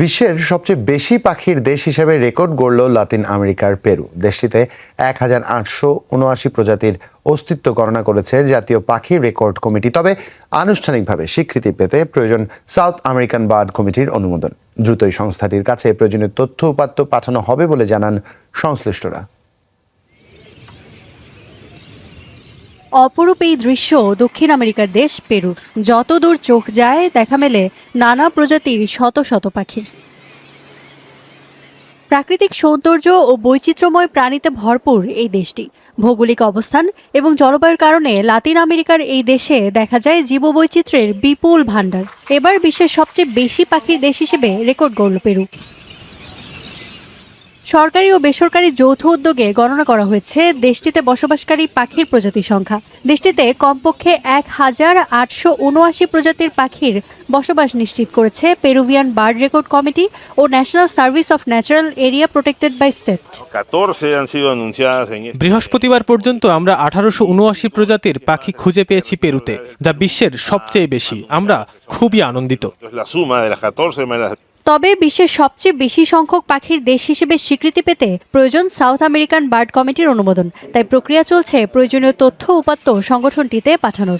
বিশ্বের সবচেয়ে বেশি পাখির দেশ হিসেবে রেকর্ড গড়ল লাতিন আমেরিকার পেরু। দেশটিতে এক হাজার আটশো উনআশি প্রজাতির অস্তিত্ব গণনা করেছে জাতীয় পাখি রেকর্ড কমিটি। তবে আনুষ্ঠানিকভাবে স্বীকৃতি পেতে প্রয়োজন সাউথ আমেরিকান বার্ড কমিটির অনুমোদন। দ্রুতই সংস্থাটির কাছে প্রয়োজনীয় তথ্য উপাত্ত পাঠানো হবে বলে জানান সংশ্লিষ্টরা। অপরূপ এই দৃশ্য দক্ষিণ আমেরিকার দেশ পেরুর। যত দূর চোখ যায়, দেখা মেলে নানা প্রজাতির শত শত পাখির। প্রাকৃতিক সৌন্দর্য ও বৈচিত্র্যময় প্রাণীতে ভরপুর এই দেশটি। ভৌগোলিক অবস্থান এবং জলবায়ুর কারণে লাতিন আমেরিকার এই দেশে দেখা যায় জীববৈচিত্র্যের বিপুল ভাণ্ডার। এবার বিশ্বের সবচেয়ে বেশি পাখির দেশ হিসেবে রেকর্ড গড়ল পেরু। সরকারি ও বেসরকারি যৌথ উদ্যোগে গণনা করা হয়েছে দেশটিতে বসবাসকারী পাখির প্রজাতির সংখ্যা। দেশটিতে কমপক্ষে এক হাজার আটশো উনআশি প্রজাতির পাখির বসবাস নিশ্চিত করেছে Peruvian bird record committee O national service of natural area protected by state. 14 han sido anunciadas en este. বৃহস্পতিবার পর্যন্ত আমরা আঠারোশো উনআশি প্রজাতির পাখি খুঁজে পেয়েছি পেরুতে যা বিশ্বের সবচেয়ে বেশি। আমরা খুবই আনন্দিত। Entonces, la suma de las 14 más las তবে বিশ্বের সবচেয়ে বেশি সংখ্যক পাখির দেশ হিসেবে স্বীকৃতি পেতে প্রয়োজন সাউথ আমেরিকান বার্ড কমিটির অনুমোদন। তাই প্রক্রিয়া চলছে প্রয়োজনীয় তথ্য উপাত্ত সংগঠনটিতে পাঠানোর।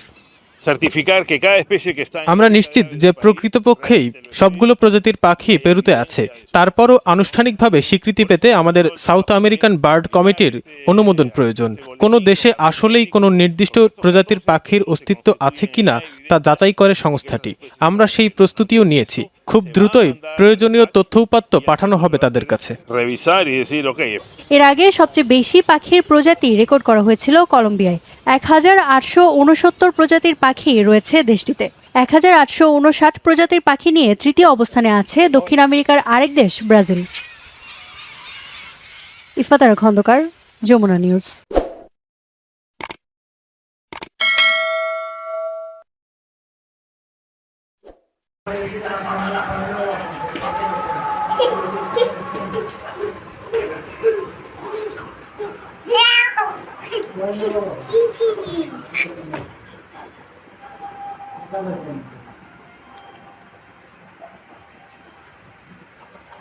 আমরা নিশ্চিত যে প্রকৃতপক্ষেই সবগুলো প্রজাতির পাখি পেরুতে আছে। তারপরও আনুষ্ঠানিকভাবে স্বীকৃতি পেতে আমাদের সাউথ আমেরিকান বার্ড কমিটির অনুমোদন প্রয়োজন। কোনো দেশে আসলেই কোনো নির্দিষ্ট প্রজাতির পাখির অস্তিত্ব আছে কিনা তা যাচাই করে সংস্থাটি। আমরা সেই প্রস্তুতিও নিয়েছি। খুব দ্রুতই প্রয়োজনীয় তথ্য উপাত্ত পাঠানো হবে তাদের কাছে। এর আগে সবচেয়ে বেশি পাখির প্রজাতি রেকর্ড করা হয়েছিল কলম্বিয়ায়। এক হাজার আটশো উনসত্তর প্রজাতির পাখি রয়েছে দেশটিতে। এক হাজার আটশো উনষাট প্রজাতির পাখি নিয়ে তৃতীয় অবস্থানে আছে দক্ষিণ আমেরিকার আরেক দেশ ব্রাজিল। ইফাতারা খন্দকার যমুনা নিউজ।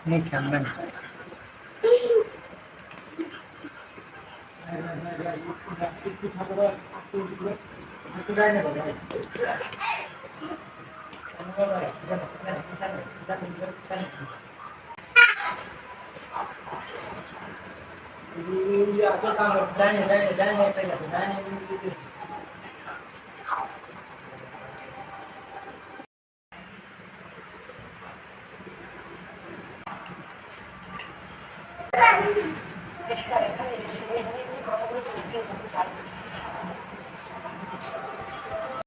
नहीं खेलना বেশ করে এখানে এসে কথাগুলো চলতে চাই